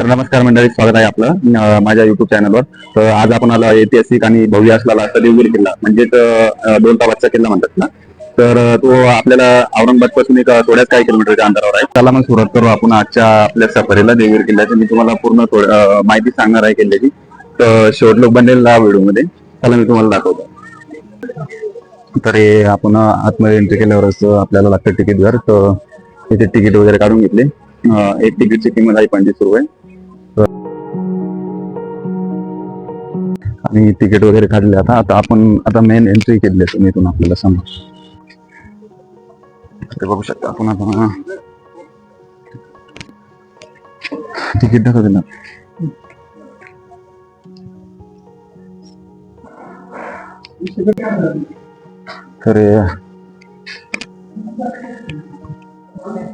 तर नमस्कार मंडळी स्वागत आहे आपलं माझ्या युट्यूब चॅनलवर तर आज आपण आला ऐतिहासिक आणि भव्य असलेला असा देवगिरी किल्ला म्हणजेच अं, दोन किल्ला म्हणतात ना. तर तो आपल्याला औरंगाबादपासून एक थोड्याच काही किलोमीटरच्या अंतरावर आहे. त्याला मग सुरुवात करू आपण आजच्या आपल्या सफरीला देवगिरी किल्ल्याची. मी तुम्हाला पूर्ण थोड- माहिती सांगणार आहे किल्ल्याची. तर शेवट लोक बनलेला व्हिडिओमध्ये त्याला मी तुम्हाला दाखवतो. तर हे आपण आतमध्ये एंट्री केल्यावरच आपल्याला लागतं तिकीट घर तर इथे तिकीट वगैरे काढून घेतले. एक तिकीटची किंमत आहे पंचवीस रुपये. आणि तिकीट वगैरे काढले. आता आता आपण आता मेन एंट्री केली आहे तुम्ही इथून आपल्याला समोर. ते बघू शकता आपण आता. तिकीट दाखवते ना? तर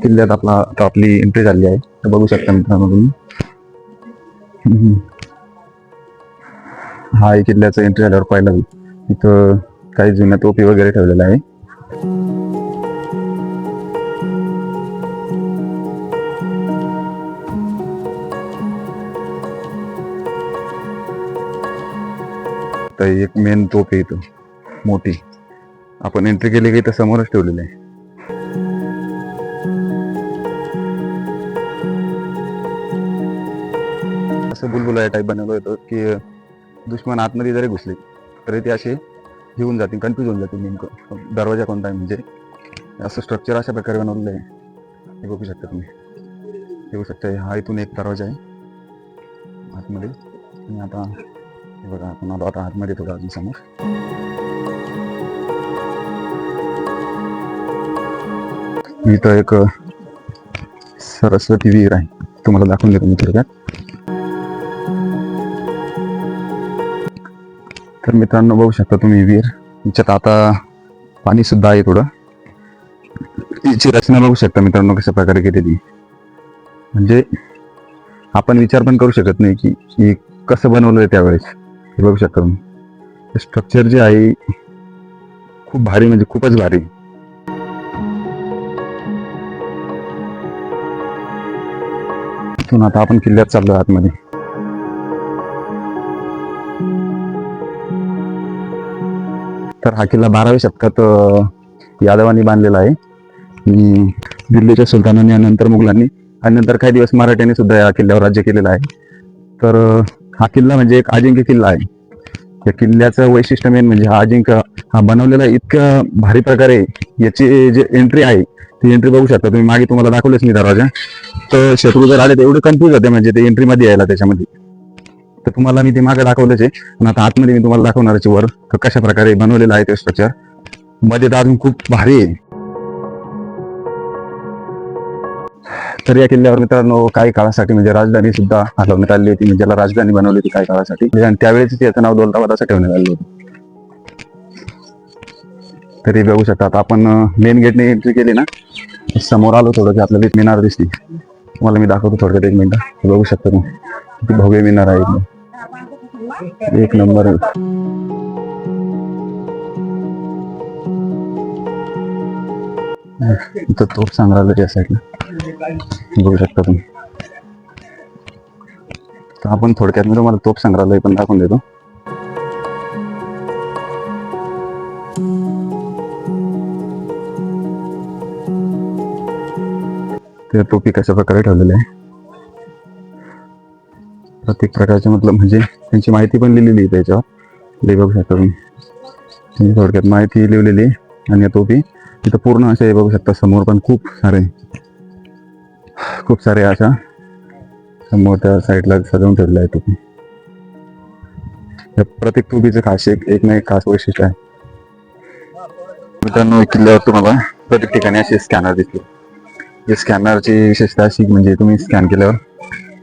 किल्ल्यात आपला आपली एंट्री झाली आहे. तर बघू शकता मित्रांनो तुम्ही. हा एक किल्ल्याचं एंट्री झाल्यावर पाहिला इथं काही जुन्या टोपी वगैरे ठेवलेल्या आहे. तर एक मेन तोप आहे इथं मोठी. आपण एंट्री केली की इथं समोरच ठेवलेली आहे. असं बुलबुला टाईप बनवलं होतं की दुश्मन आतमध्ये जरी घुसले तरी ते असे घेऊन जातील कन्फ्यूज होऊन जातील नेमकं. दरवाजा कोणता आहे म्हणजे? असं स्ट्रक्चर अशा प्रकारे बनवलेलं आहे. हे बघू शकता तुम्ही. हे बघू शकता हा इथून एक दरवाजा आहे. आतमध्ये. आणि आता हे बघा आपण आलो आता आतमध्ये येतो अजून समोर. इथं एक सरस्वती विहीर आहे. तुम्हाला दाखवून देतो मी थोडक्यात. मित्रांनो बघू शकता तुम्ही विहीर. याच्यात आता पाणी सुद्धा आहे थोडं. याची रचना बघू शकता मित्रांनो कशा प्रकारे केलेली. म्हणजे आपण विचार पण करू शकत नाही की हे कसं बनवलं आहे त्यावेळेस. हे बघू शकता तुम्ही. स्ट्रक्चर जे आहे खूप भारी म्हणजे खूपच भारी. इथून आता आपण किल्ल्यात चाललो आतमध्ये. तर हा किल्ला बाराव्या शतकात यादवांनी बांधलेला आहे. आणि दिल्लीच्या सुलतानांनी आणि नंतर मुघलांनी आणि नंतर काही दिवस मराठ्यांनी सुद्धा या किल्ल्यावर राज्य केलेलं आहे. तर हा किल्ला म्हणजे एक अजिंक्य किल्ला आहे. या किल्ल्याचं वैशिष्ट्य मेन म्हणजे हा अजिंक्य हा बनवलेला इतक्या भारी प्रकारे याची जे एंट्री आहे ती एंट्री बघू शकता तुम्ही. मागे तुम्हाला दाखवलेच मी दरवाजा. तर शत्रू जर आले तर एवढं कन्फ्युज होते म्हणजे ते एंट्रीमध्ये यायला त्याच्यामध्ये. तर तुम्हाला मी ते मागे दाखवलंच आहे. आणि आता आतमध्ये मी तुम्हाला दाखवणारच वर कशा प्रकारे बनवलेलं आहे ते स्ट्रक्चरमध्ये तर अजून खूप भारी आहे. तर या किल्ल्यावर मित्रांनो काही काळासाठी म्हणजे राजधानी सुद्धा हलवण्यात आली होती. म्हणजे ज्याला राजधानी बनवली होती काही काळासाठी. आणि त्यावेळेस याचं नाव दौलताबाद असं ठेवण्यात आलं होतं. तरी बघू शकतात आपण मेन गेटने एंट्री केली ना समोर आलो थोडं की आपल्याला मिनार दिसली. तुम्हाला मी दाखवतो थोडक्यात एक मिनिट. बघू शकता तुम्ही. किती भव्य मिनार आहे एक नंबर. इथं तोप संग्रहालय या साईडला बघू शकता तुम्ही. तर आपण थोडक्यात मी तुम्हाला तोप संग्रहालय पण दाखवून देतो. ते टोपी कशा प्रकारे ठेवलेले आहे? प्रत्येक प्रकारचे मतलब म्हणजे त्यांची माहिती पण लिहिलेली आहे त्याच्यावर. बघू शकता तुम्ही त्यांची थोडक्यात माहिती लिहिलेली आहे. आणि या टोपी तिथं पूर्ण असे बघू शकता समोर पण खूप सारे खूप सारे अशा समोर त्या साईडला सजवून ठेवलेला आहे तुम्ही प्रत्येक टोपीचं खास एक एक ना एक खास वैशिष्ट्य आहे. मित्रांनो किल्ल्यावर तुम्हाला प्रत्येक ठिकाणी असे स्कॅनर दिसतील. या स्कॅनरची विशेषता अशी म्हणजे तुम्ही स्कॅन केल्यावर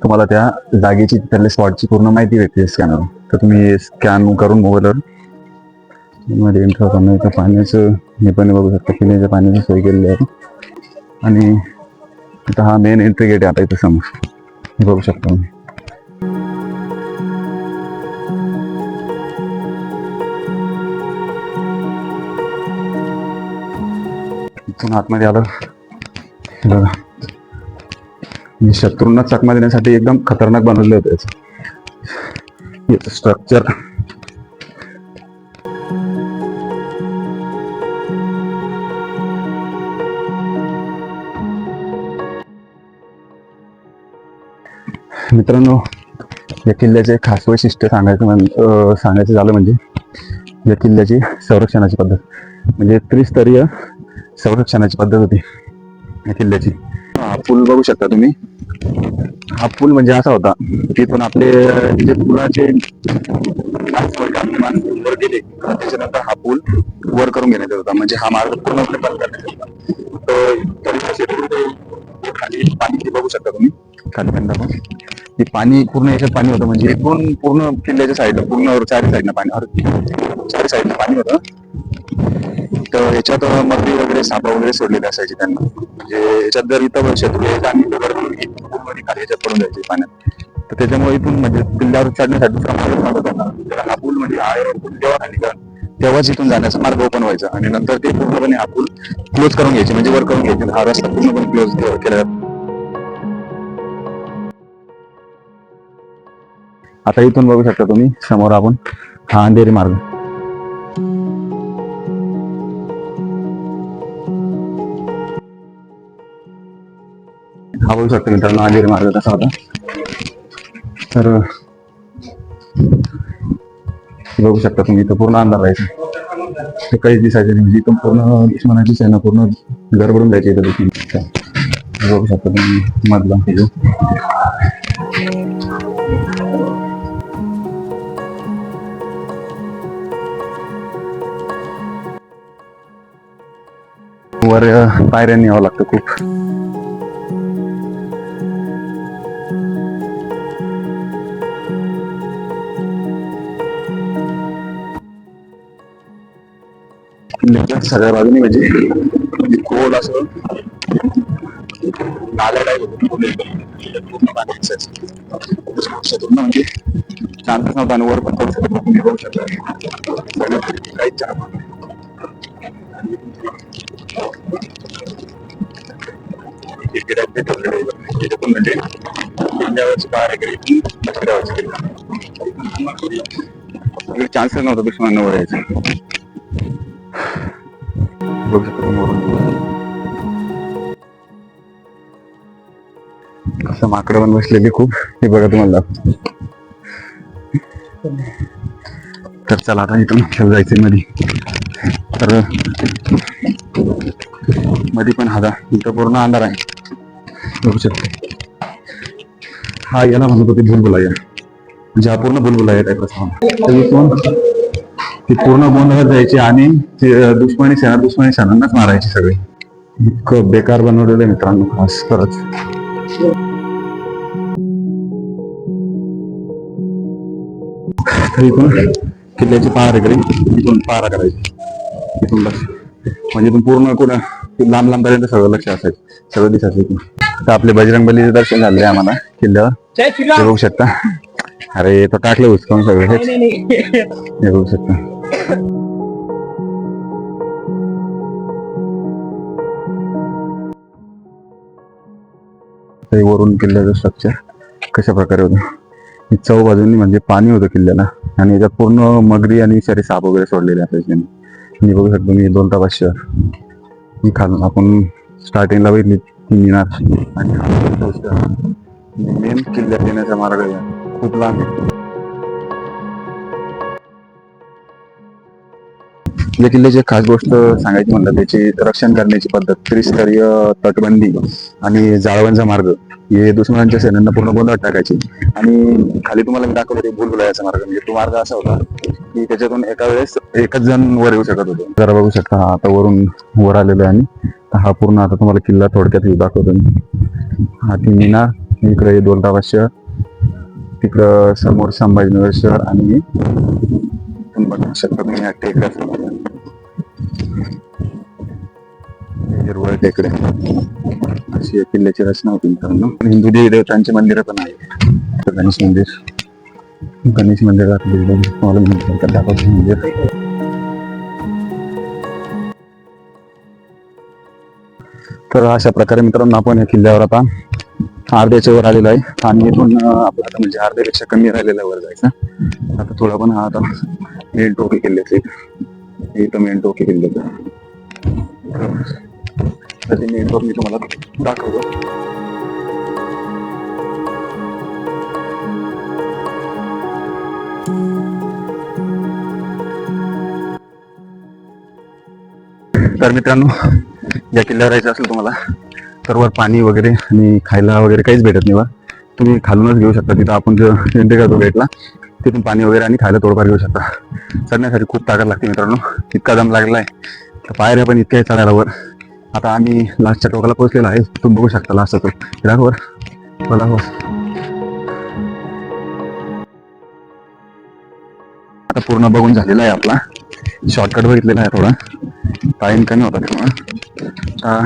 तुम्हाला त्या जागेची त्यातल्या स्पॉटची पूर्ण माहिती भेटते स्कॅनर तर तुम्ही स्कॅन करून मोबाईलवर मध्ये एंटर होताना इथं पाण्याचं हे पण बघू शकता पिण्याच्या पाण्याची सोय केलेली आहे. आणि इथं हा मेन एंट्री गेट आहे आता इथं समोर. हे बघू शकता तुम्ही. इथून आतमध्ये आलं. बघा. शत्रूंना चकमा देण्यासाठी एकदम खतरनाक बनवलं होतं याचं. स्ट्रक्चर मित्रांनो या किल्ल्याचे खास वैशिष्ट्य सांगायचं म्हण सांगायचं झालं म्हणजे या किल्ल्याची संरक्षणाची पद्धत. म्हणजे त्रिस्तरीय संरक्षणाची पद्धत होती या किल्ल्याची. पूल बघू शकता तुम्ही. हा पूल म्हणजे असा होता तिथून आपले जे पुलाचे वर गेले त्याच्यानंतर हा पूल वर करून घेण्यात येत होता. म्हणजे हा मार्ग पूर्णपणे बंद करण्यात येत होता. खाली पाणी ते बघू शकता तुम्ही. खाली पण ते पाणी पूर्ण याच्यात पाणी होतं. म्हणजे एकूण पूर्ण किल्ल्याच्या साईडला पूर्ण चारी साईडनं पाणी चार चारी पाणी होतं. तर याच्यात मगरी वगैरे सापा वगैरे सोडलेले असायचे त्यांना. म्हणजे याच्यात जर इथं वर्ष यायचा आणि याच्यात पडून जायचे पाण्यात. तर त्याच्यामुळे इथून म्हणजे किल्ल्यावर चढण्यासाठी मार्ग त्यांना तर हा पूल म्हणजे पूल जेव्हा खाली का तेव्हाच इथून जाण्याचा मार्ग ओपन व्हायचा. आणि नंतर ते पूर्णपणे हा पूल क्लोज करून घ्यायचे म्हणजे वर करून घ्यायचे. हा रस्ता पूर्णपणे क्लोज केला जातो. आता इथून बघू शकता तुम्ही समोर आपण हा अंधेरी मार्ग. हा बघू शकता मित्रांनो अंधेरी मार्ग कसा होता? तर बघू शकता तुम्ही इथं पूर्ण अंधार राहायचा. ते काहीच दिसायचं नाही म्हणजे इथून पूर्ण दुश्मनाची ना पूर्ण गडबडून जायचे इथं देखील बघू शकता तुम्ही मधला व्हिडिओ वर पायऱ्यांनी यावं लागतं खूप. सगळ्या बाजूने म्हणजे म्हणजे खोल असं नाल्या टाईप पूर्ण म्हणजे चान्सच नव्हता आणि वर पण तुम्ही सगळं काहीच चान्स नव्हता. इकडे ते आहे. नव्हता यायचा बघू शकता तुम्ही वरून. माकडं पण बसलेली खूप हे बघा तुम्हाला दाखवतो. तर चला आता इथून खेळ जायचंयमध्ये तर मध्ये पण हा इथं पूर्ण अंधार आहे. बघू शकता. हा याला म्हणत होते भुलभुलाया म्हणजे हा पूर्ण भुलभुलाया टाईप असा तर इथून ती पूर्ण गोंधळात जायची आणि ते दुश्मनी सेना दुश्मनी सेनांनाच मारायची सगळे. इतकं बेकार बनवलेलं मित्रांनो खास खरंच. तर इथून किल्ल्याची पहारेकडे इथून पारा करायची. इथून बस. म्हणजे इथून पूर्ण कुठं लांब लांब पर्यंत सगळं लक्ष असायचं. सगळं दिसायचं इथून. तर आपले बजरंग बलीचे दर्शन झाले आम्हाला किल्ल्यावर. हे बघू शकता. अरे तो टाकलं उचकून सगळं. हे बघू शकता. वरून किल्ल्याचं स्ट्रक्चर कशा प्रकारे होतं? ही चौ बाजूनी म्हणजे पाणी होतं किल्ल्याला. आणि याच्यात पूर्ण मगरी आणि शरी साप वगैरे सोडलेले असायचे मी बघू शकतो मी दोन टाका शहर खालून आपण स्टार्टिंगला बघितली ती मिनार. आणि मेन किल्ल्यात येण्याचा मार्ग आहे. खूप लांब आहे या किल्ल्याची जे खास गोष्ट सांगायची म्हणतात त्याची रक्षण करण्याची पद्धत त्रिस्तरीय तटबंदी आणि जाळवांचा मार्ग हे दुश्मनांच्या सेनांना पूर्ण गोंधळात टाकायचे आणि खाली तुम्हाला मी दाखवलं ते भूलभुलायाचा मार्ग म्हणजे तो मार्ग असा होता की त्याच्यातून एका वेळेस एकच जण वर येऊ शकत होते. जरा बघू शकता हा आता वरून वर आलेलो आहे आणि हा पूर्ण आता तुम्हाला किल्ला थोडक्यात दाखवतो. मी. हा ती मीना इकडे हे शहर तिकडं समोर संभाजीनगर शहर आणि शकता तुम्ही हिरवळ टेकडे अशी या किल्ल्याची रचना होती मित्रांनो. हिंदू देवी देवतांची मंदिरं पण आहे गणेश मंदिर. गणेश मंदिरात तुम्हाला दाखवतो मंदिर. तर अशा प्रकारे मित्रांनो आपण या किल्ल्यावर आता अर्ध्याच्या वर आलेलो आहे. आणि इथून आपलं आता म्हणजे अर्ध्यापेक्षा कमी राहिलेला वर जायचं. आता थोडा पण हा आता मेन टोके किल्ल्याचे इथं मेन टोके किल्ल्याचं तर ते मेन मी तुम्हाला दाखवतो. तर मित्रांनो या किल्ल्यावर राहायचं असेल तुम्हाला तर वर पाणी वगैरे आणि खायला वगैरे काहीच भेटत नाही वर तुम्ही खालूनच घेऊ शकता. तिथं आपण जो एंट्री करतो गेटला तिथून पाणी वगैरे आणि खायला थोडंफार घेऊ शकता. चढण्यासाठी खूप ताकद लागते मित्रांनो. इतका दम लागला आहे. तर पायऱ्या पण इतक्या चढायला वर. आता आम्ही लास्टच्या टोकाला पोहोचलेलो आहे. तुम्ही बघू शकता लास्टचा टोक. वर बोला हो. आता पूर्ण बघून झालेला आहे आपला. शॉर्टकट बघितलेला आहे थोडा. टाइम कमी होता तेव्हा.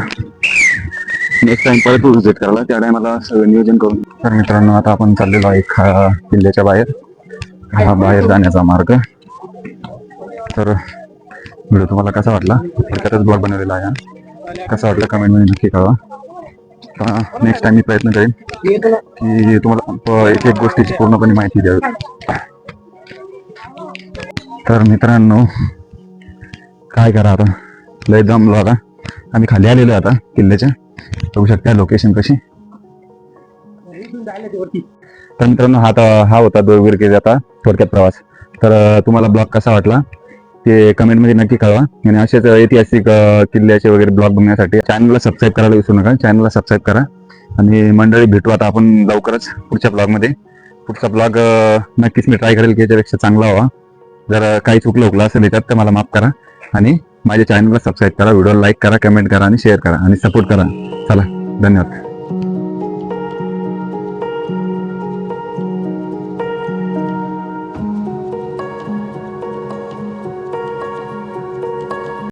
नेक्स्ट टाइम परत विजिट करायला. त्या टायमाला सगळं नियोजन करून. तर मित्रांनो आता आपण चाललेलो आहे खा किल्ल्याच्या बाहेर. हा बाहेर जाण्याचा मार्ग. तर व्हिडिओ तुम्हाला कसा वाटला? थोडक्यातच ब्लॉग बनवलेला आहे कसा वाटला कमेंटमध्ये नक्की कळवा. नेक्स्ट टाइम मी प्रयत्न करेन की तुम्हाला एक एक गोष्टीची पूर्णपणे माहिती द्यावी. तर मित्रांनो काय करा आता? लय दमलो आता. आम्ही खाली आलेलो आता किल्ल्याच्या. बघू शकता लोकेशन कशी. तर मित्रांनो हा हा होता दोरवीर आता थोडक्यात प्रवास. तर तुम्हाला ब्लॉग कसा वाटला? ते कमेंटमध्ये नक्की कळवा. आणि असेच ऐतिहासिक किल्ल्याचे वगैरे ब्लॉग बघण्यासाठी चॅनलला सबस्क्राईब करायला विसरू नका. चॅनलला सबस्क्राईब करा. आणि मंडळी भेटू आता आपण लवकरच पुढच्या ब्लॉगमध्ये पुढचा ब्लॉग नक्कीच मी ट्राय करेल की याच्यापेक्षा चांगला व्हावा. जर काही चुकलं उकलं असेल याच्यात तर मला माफ करा. आणि माझ्या चॅनलला सबस्क्राईब करा व्हिडिओला लाईक करा कमेंट करा आणि शेअर करा आणि सपोर्ट करा. चला धन्यवाद.